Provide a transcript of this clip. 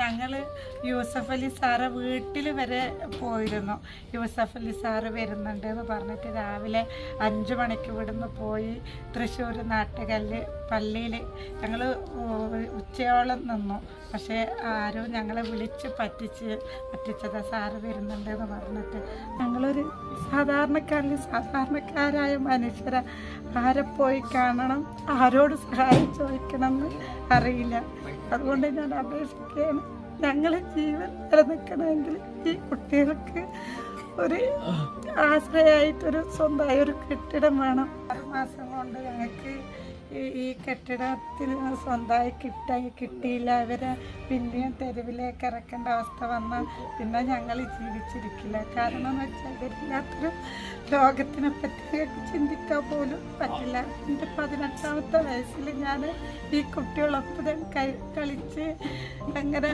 ഞങ്ങൾ യൂസഫ് അലി സാറ് വീട്ടിൽ വരെ പോയിരുന്നു. യൂസഫ് അലി സാറ് വരുന്നുണ്ട് എന്ന് പറഞ്ഞിട്ട് രാവിലെ അഞ്ച് മണിക്ക് ഇവിടുന്ന് പോയി തൃശ്ശൂർ നാട്ടുകല്ല് പള്ളിയിൽ ഞങ്ങൾ ഉച്ചയോളം നിന്നു. പക്ഷേ ആരും ഞങ്ങളെ വിളിച്ച് പറ്റിച്ച് പറ്റിച്ചതാ സാറ് വരുന്നുണ്ട് എന്ന് പറഞ്ഞിട്ട്. സാധാരണക്കാരിൽ സാധാരണക്കാരായ മനുഷ്യരെ ആരെ പോയി കാണണം ആരോട് സഹായം ചോദിക്കണം എന്ന് അറിയില്ല. അതുകൊണ്ട് ഞാൻ അപേക്ഷിക്കുകയാണ്. ഞങ്ങൾ ജീവൻ നിലനിൽക്കണമെങ്കിൽ ഈ കുട്ടികൾക്ക് ഒരു ആശ്രയമായിട്ടൊരു സ്വന്തമായ ഒരു കെട്ടിടം വേണം. ആറ് മാസം കൊണ്ട് ഞങ്ങൾക്ക് ഈ- കെട്ടിടത്തിൽ സ്വന്തമായി കിട്ടായി കിട്ടിയില്ല. അവരെ പിന്നെയും തെരുവിലേക്ക് ഇറക്കേണ്ട അവസ്ഥ വന്നാൽ പിന്നെ ഞങ്ങൾ ജീവിച്ചിരിക്കില്ല. കാരണം വെച്ചാൽ ഇവരില്ലാത്തൊരു ലോകത്തിനെ പറ്റി ചിന്തിക്കാൻ പോലും പറ്റില്ല. എന്റെ പതിനെട്ടാമത്തെ വയസ്സിൽ ഞാൻ ഈ കുട്ടികളൊപ്പം കളിച്ച് അങ്ങനെ